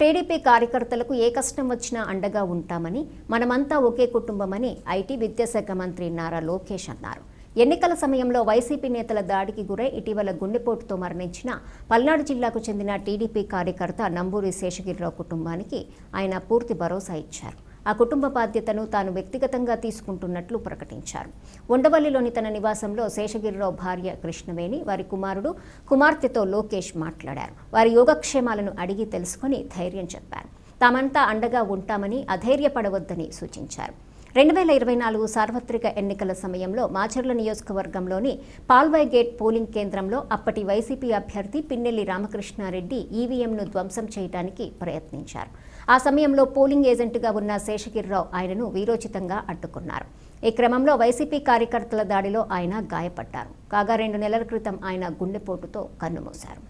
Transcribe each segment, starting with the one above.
TDP కార్యకర్తలకు ఏ కష్టం వచ్చినా అండగా ఉంటామని మనమంతా ఒకే కుటుంబమని ఐటీ విద్యాశాఖ మంత్రి నారా లోకేష్ అన్నారు. ఎన్నికల సమయంలో వైసీపీ నేతల దాడికి గురై ఇటీవల గుండెపోటుతో మరణించిన పల్నాడు జిల్లాకు చెందిన టీడీపీ కార్యకర్త నంబూరి శేషగిరిరావు కుటుంబానికి ఆయన పూర్తి భరోసా ఇచ్చారు. ఆ కుటుంబ బాధ్యతను తాను వ్యక్తిగతంగా తీసుకుంటున్నట్లు ప్రకటించారు. ఉండవల్లిలోని తన నివాసంలో శేషగిరిరావు భార్య కృష్ణవేణి వారి కుమారుడు కుమార్తెతో లోకేష్ మాట్లాడారు. వారి యోగక్షేమాలను అడిగి తెలుసుకొని ధైర్యం చెప్పారు. తామంతా అండగా ఉంటామని అధైర్యపడవద్దని సూచించారు. రెండు వేల ఇరవై నాలుగు సార్వత్రిక ఎన్నికల సమయంలో మాచర్ల నియోజకవర్గంలోని పాల్వాయ్ గేట్ పోలింగ్ కేంద్రంలో అప్పటి వైసీపీ అభ్యర్థి పిన్నెల్లి రామకృష్ణారెడ్డి ఈవీఎంను ధ్వంసం చేయడానికి ప్రయత్నించారు. ఆ సమయంలో పోలింగ్ ఏజెంట్గా ఉన్న శేషగిరిరావు ఆయనను వీరోచితంగా అడ్డుకున్నారు. ఈ క్రమంలో వైసీపీ కార్యకర్తల దాడిలో ఆయన గాయపడ్డారు. కాగా రెండు నెలల క్రితం ఆయన గుండెపోటుతో కన్నుమూశారు.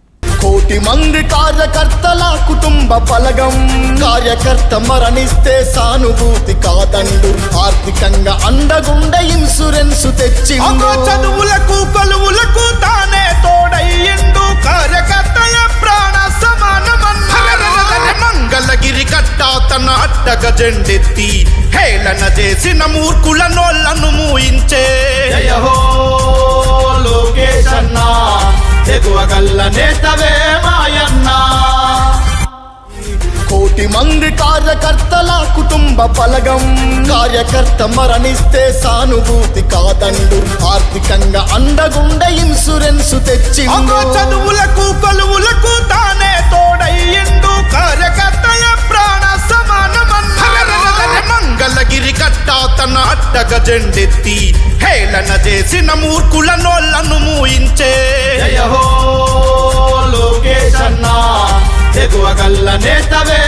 కోటి మంది కార్యకర్తల కుటుంబ ఫలగం. కార్యకర్త మరణిస్తే సానుభూతి కాదండు. ఆర్థికంగా అండగుండ ఇన్సూరెన్స్ తెచ్చి చదువులకు కొలువులకు తానే తోడయ్యిండు. కార్యకర్తల ప్రాణ మంగళగిరి కట్ట తన అట్టగ జెండెత్తి హేళన చేసిన మూర్ఖుల నోళ్ళను మూయించే. జయ హో! లోకేష్ అన్న ఎగువ గల్ల నేతవే మాయన్న. కోటి మంది కార్యకర్తల కుటుంబ ఫలగం. కార్యకర్త మరణిస్తే సానుభూతి కాదండు. ఆర్థికంగా అండగుండ ఇన్సూరెన్స్ తెచ్చి చదువులకు కొలువులకు తానే తోడయ్యిండు. కార్యకర్తల ప్రాణ సమానమన్నారు మంగళగిరి కట్ట తన అట్టగ జెండెత్తి హేళన చేసిన మూర్ఖుల నోళ్ళను మూయించే జయ నేతవే.